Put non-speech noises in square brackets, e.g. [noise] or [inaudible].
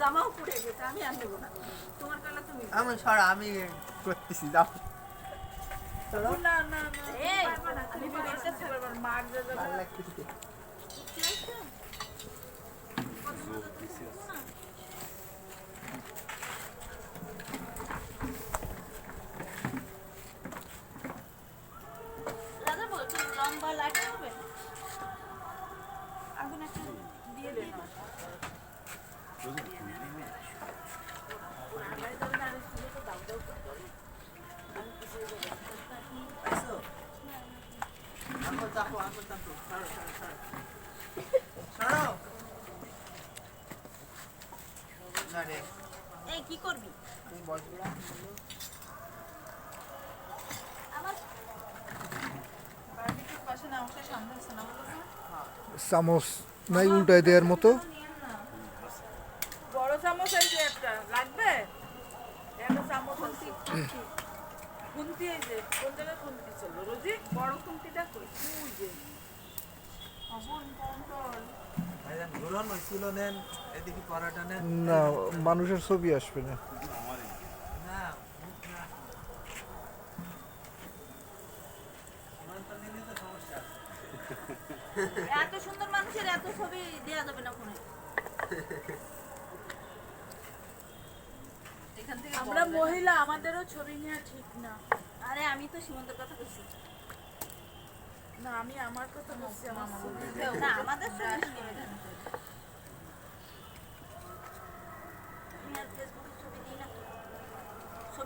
জামাও পুড়ে গেছে আমি আর নেব না। তোমার কালা তুমি আমি সর আমি করতেছি যাও। না না না এই, পারব না, তুমি আমি পারবে না, মার দিয়ে চামচ নাই উল্টায় দেওয়ার মতো। বড় চামচ এই যে একটা লাগবে? একটা চামচ খুন্তি এই যে কোন জায়গায় খুন্তি ছিল রোজি? বড় খুন্তিটা কই? ওই যে। অবন কন্ট্রোল ভাইজান ঘুরন হয়েছিল নেন এদিকে পরাটা নেন। না মানুষের ছবি আসবে না। না মুখ না। সীমান্ত নিলে তো সমস্যা আছে। এত সুন্দর মানুষের এত ছবি দেওয়া যাবে না থেকে [laughs] আমরা মহিলা আমাদেরও ছবি নেওয়া ঠিক না। আরে আমি তো সীমন্তের কথা বলছি। না আমি আমার কথা বলছি আমার না আমাদের ছবি